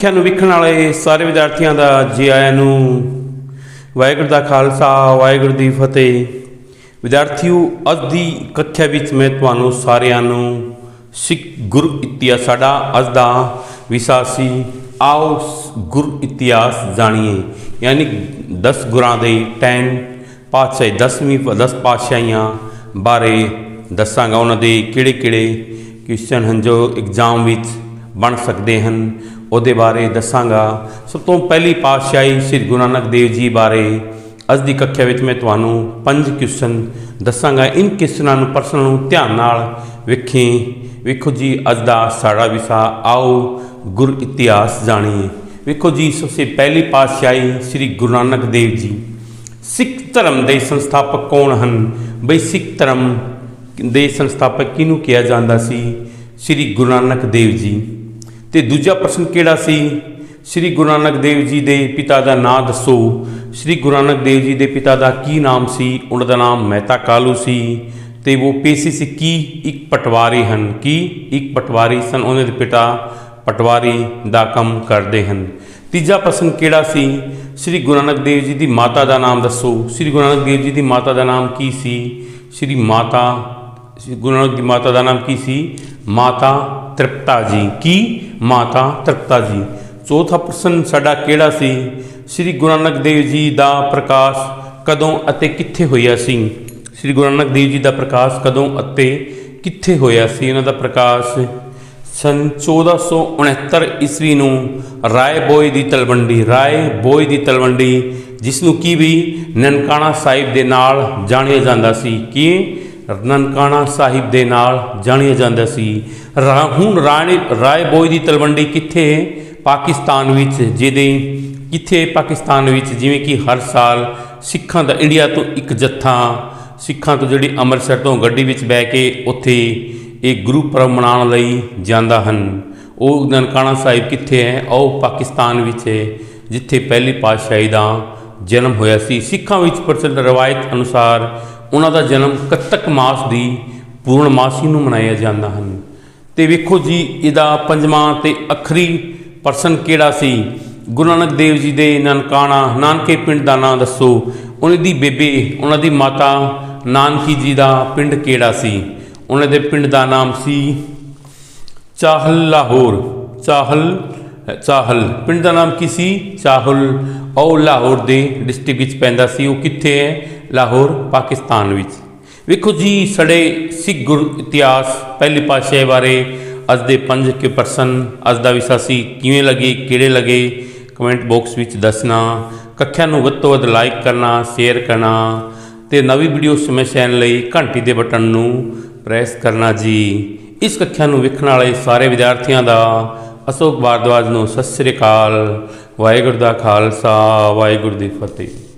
ਸਿੱਖਿਆ ਨੂੰ ਵੇਖਣ ਵਾਲੇ ਸਾਰੇ ਵਿਦਿਆਰਥੀਆਂ ਦਾ ਜੀ ਆਇਆਂ ਨੂੰ ਵਾਹਿਗੁਰੂ ਦਾ ਖਾਲਸਾ, ਵਾਹਿਗੁਰੂ ਦੀ ਫਤਿਹ। ਵਿਦਿਆਰਥੀਓ, ਅੱਜ ਦੀ ਕੱਖਿਆ ਵਿੱਚ ਮੈਂ ਤੁਹਾਨੂੰ ਸਾਰਿਆਂ ਨੂੰ ਸਿੱਖ ਗੁਰ ਇਤਿਹਾਸ, ਸਾਡਾ ਅੱਜ ਦਾ ਵਿਸ਼ਾ ਸੀ, ਆਓ ਗੁਰ ਇਤਿਹਾਸ ਜਾਣੀਏ। ਯਾਨੀ 10 ਗੁਰਾਂ ਦੇ 10 ਪਾਤਸ਼ਾਹੀ 10ਵੀਂ 10 ਪਾਤਸ਼ਾਹੀਆਂ ਬਾਰੇ ਦੱਸਾਂਗਾ। ਉਹਨਾਂ ਦੇ ਕਿਹੜੇ ਕਿਹੜੇ ਕੁਐਸਚਨ ਹਨ ਜੋ ਐਗਜ਼ਾਮ ਵਿੱਚ ਬਣ ਸਕਦੇ ਹਨ ਉਹਦੇ ਬਾਰੇ ਦੱਸਾਂਗਾ। ਸਭ ਤੋਂ ਪਹਿਲੀ ਪਾਤਸ਼ਾਹੀ ਸ੍ਰੀ ਗੁਰੂ ਨਾਨਕ ਦੇਵ ਜੀ ਬਾਰੇ ਅੱਜ ਦੀ ਕੱਖਿਆ ਵਿੱਚ ਮੈਂ ਤੁਹਾਨੂੰ ਪੰਜ ਕੁਐਸਚਨ ਦੱਸਾਂਗਾ। ਇਨ ਕੁਐਸਚਨਾਂ ਨੂੰ ਪ੍ਰਸ਼ਨ ਨੂੰ ਧਿਆਨ ਨਾਲ ਵੇਖੀ। ਵੇਖੋ ਜੀ, ਅੱਜ ਦਾ ਸਾਡਾ ਵਿਸ਼ਾ ਆਓ, ਗੁਰ ਇਤਿਹਾਸ ਜਾਣੀਏ। ਵੇਖੋ ਜੀ, ਸਭ ਤੋਂ ਪਹਿਲੀ ਪਾਤਸ਼ਾਹੀ ਸ੍ਰੀ ਗੁਰੂ ਨਾਨਕ ਦੇਵ ਜੀ। ਸਿੱਖ ਧਰਮ ਦੇ ਸੰਸਥਾਪਕ ਕੌਣ ਹਨ? ਬਈ ਸਿੱਖ ਧਰਮ ਦੇ ਸੰਸਥਾਪਕ ਕਿਹਨੂੰ ਕਿਹਾ ਜਾਂਦਾ ਸੀ? ਸ੍ਰੀ ਗੁਰੂ ਨਾਨਕ ਦੇਵ ਜੀ। ਤੇ ਦੂਜਾ ਪ੍ਰਸ਼ਨ ਕਿਹੜਾ ਸੀ? ਸ੍ਰੀ ਗੁਰੂ ਨਾਨਕ ਦੇਵ ਜੀ ਦੇ ਪਿਤਾ ਦਾ ਨਾਮ ਦੱਸੋ। ਸ੍ਰੀ ਗੁਰੂ ਨਾਨਕ ਦੇਵ ਜੀ ਦੇ ਪਿਤਾ ਦਾ ਕੀ ਨਾਮ ਸੀ? ਉਹਨਾਂ ਦਾ ਨਾਮ ਮਹਿਤਾ ਕਾਲੂ ਸੀ ਤੇ ਉਹ ਪੇਸ਼ੇ ਸੀ ਕੀ? ਇੱਕ ਪਟਵਾਰੀ ਹਨ। ਕੀ? ਇੱਕ ਪਟਵਾਰੀ ਸਨ। ਉਹਨਾਂ ਦੇ ਪਿਤਾ ਪਟਵਾਰੀ ਦਾ ਕੰਮ ਕਰਦੇ ਹਨ। ਤੀਜਾ ਪ੍ਰਸ਼ਨ ਕਿਹੜਾ ਸੀ? ਸ੍ਰੀ ਗੁਰੂ ਨਾਨਕ ਦੇਵ ਜੀ ਦੀ ਮਾਤਾ ਦਾ ਨਾਮ ਦੱਸੋ। ਸ੍ਰੀ ਗੁਰੂ ਨਾਨਕ ਦੇਵ ਜੀ ਦੀ ਮਾਤਾ ਦਾ ਨਾਮ ਕੀ ਸੀ? ਸ੍ਰੀ ਮਾਤਾ ਗੁਰੂ ਨਾਨਕ ਦੀ ਮਾਤਾ ਦਾ ਨਾਮ ਕੀ ਸੀ? ਮਾਤਾ ਤ੍ਰਿਪਤਾ ਜੀ। ਕੀ? ਮਾਤਾ ਤ੍ਰਿਪਤਾ ਜੀ। ਚੌਥਾ ਪ੍ਰਸ਼ਨ ਸਾਡਾ ਕਿਹੜਾ ਸੀ? ਸ੍ਰੀ ਗੁਰੂ ਨਾਨਕ ਦੇਵ ਜੀ ਦਾ ਪ੍ਰਕਾਸ਼ ਕਦੋਂ ਅਤੇ ਕਿੱਥੇ ਹੋਇਆ ਸੀ? ਸ੍ਰੀ ਗੁਰੂ ਨਾਨਕ ਦੇਵ ਜੀ ਦਾ ਪ੍ਰਕਾਸ਼ ਕਦੋਂ ਅਤੇ ਕਿੱਥੇ ਹੋਇਆ ਸੀ? ਇਹਨਾਂ ਦਾ ਪ੍ਰਕਾਸ਼ ਸਨ 1469 ਈਸਵੀ ਨੂੰ ਰਾਏ ਬੋਏ ਦੀ ਤਲਵੰਡੀ, ਰਾਏ ਬੋਏ ਦੀ ਤਲਵੰਡੀ ਜਿਸ ਨੂੰ ਕੀ ਵੀ ਨਨਕਾਣਾ ਸਾਹਿਬ ਦੇ ਨਾਲ ਜਾਣਿਆ ਜਾਂਦਾ ਸੀ। ਕਿ? ਨਨਕਾਣਾ ਸਾਹਿਬ ਦੇ ਨਾਲ ਜਾਣਿਆ ਜਾਂਦਾ ਸੀ। ਰਾ- ਹੁਣ ਰਾਣੇ, ਰਾਏ ਬੋਏ ਦੀ ਤਲਵੰਡੀ ਕਿੱਥੇ? ਪਾਕਿਸਤਾਨ ਵਿੱਚ, ਜਿਹਦੇ, ਕਿੱਥੇ ਪਾਕਿਸਤਾਨ ਵਿੱਚ? ਜਿਵੇਂ ਕਿ ਹਰ ਸਾਲ ਸਿੱਖਾਂ ਦਾ ਇੰਡੀਆ ਤੋਂ ਇੱਕ ਜੱਥਾ, ਸਿੱਖਾਂ ਤੋਂ ਜਿਹੜੀ ਅੰਮ੍ਰਿਤਸਰ ਤੋਂ ਗੱਡੀ ਵਿੱਚ ਬਹਿ ਕੇ ਉੱਥੇ ਇਹ ਗੁਰੂ ਪਰਬ ਮਨਾਉਣ ਲਈ ਜਾਂਦਾ ਹਨ। ਉਹ ਨਨਕਾਣਾ ਸਾਹਿਬ ਕਿੱਥੇ ਹੈ? ਉਹ ਪਾਕਿਸਤਾਨ ਵਿੱਚ ਹੈ, ਜਿੱਥੇ ਪਹਿਲੀ ਪਾਤਸ਼ਾਹੀ ਦਾ ਜਨਮ ਹੋਇਆ ਸੀ। ਸਿੱਖਾਂ ਵਿੱਚ ਪ੍ਰਚਲਿਤ ਰਵਾਇਤ ਅਨੁਸਾਰ ਉਹਨਾਂ ਦਾ ਜਨਮ ਕੱਤਕ ਮਾਸ ਦੀ ਪੂਰਨਮਾਸੀ ਨੂੰ ਮਨਾਇਆ ਜਾਂਦਾ ਹਨ। ਤੇ ਵੇਖੋ ਜੀ, ਇਹਦਾ ਪੰਜਵਾਂ ਤੇ ਅਖਰੀ ਪਰਸਨ ਕਿਹੜਾ ਸੀ? ਗੁਰੂ ਨਾਨਕ ਦੇਵ ਜੀ ਦੇ ਨਨਕਾਣਾ, ਨਾਨਕੇ ਪਿੰਡ ਦਾ ਨਾਮ ਦੱਸੋ। ਉਹਨਾਂ ਦੀ ਬੇਬੇ, ਉਹਨਾਂ ਦੀ ਮਾਤਾ ਨਾਨਕੀ ਜੀ ਦਾ ਪਿੰਡ ਕਿਹੜਾ ਸੀ? ਉਹਨਾਂ ਦੇ ਪਿੰਡ ਦਾ ਨਾਮ ਸੀ ਚਾਹਲ ਲਾਹੌਰ। ਚਾਹਲ ਚਾਹਲ। ਪਿੰਡ ਦਾ ਨਾਮ ਕੀ ਸੀ? ਚਾਹਲ। ਉਹ ਲਾਹੌਰ ਦੇ ਡਿਸਟ੍ਰਿਕਟ ਵਿੱਚ ਪੈਂਦਾ ਸੀ। ਉਹ ਕਿੱਥੇ ਹੈ? ਲਾਹੌਰ, ਪਾਕਿਸਤਾਨ ਵਿੱਚ। ਵੇਖੋ ਜੀ, ਸਾਡੇ ਸਿੱਖ ਗੁਰ ਇਤਿਹਾਸ, ਪਹਿਲੀ ਪਾਤਸ਼ਾਹੀ ਬਾਰੇ ਅੱਜ ਦੇ ਪੰਜ ਕੇ ਪਰਸਨ, ਅੱਜ ਦਾ ਵਿਸ਼ਾ ਸੀ, ਕਿਵੇਂ ਲੱਗੇ, ਕਿਹੜੇ ਲੱਗੇ? ਕਮੈਂਟ ਬਾਕਸ ਵਿੱਚ ਦੱਸਣਾ। ਕੱਖਿਆਂ ਨੂੰ ਵੱਧ ਤੋਂ ਵੱਧ ਲਾਈਕ ਕਰਨਾ, ਸ਼ੇਅਰ ਕਰਨਾ ਤੇ ਨਵੀਂ ਵੀਡੀਓ ਸਮੇਂ ਸੈਨ ਲਈ ਘੰਟੀ ਦੇ ਬਟਨ ਨੂੰ ਪ੍ਰੈਸ ਕਰਨਾ ਜੀ। ਇਸ ਕੱਖਿਆ ਨੂੰ ਵੇਖਣ ਵਾਲੇ ਸਾਰੇ ਵਿਦਿਆਰਥੀਆਂ ਦਾ ਅਸ਼ੋਕ ਭਾਰਦਵਾਜ ਨੂੰ ਸਤਿ ਸ੍ਰੀ ਅਕਾਲ। ਵਾਹਿਗੁਰੂ ਦਾ ਖਾਲਸਾ, ਵਾਹਿਗੁਰੂ ਦੀ ਫਤਿਹ।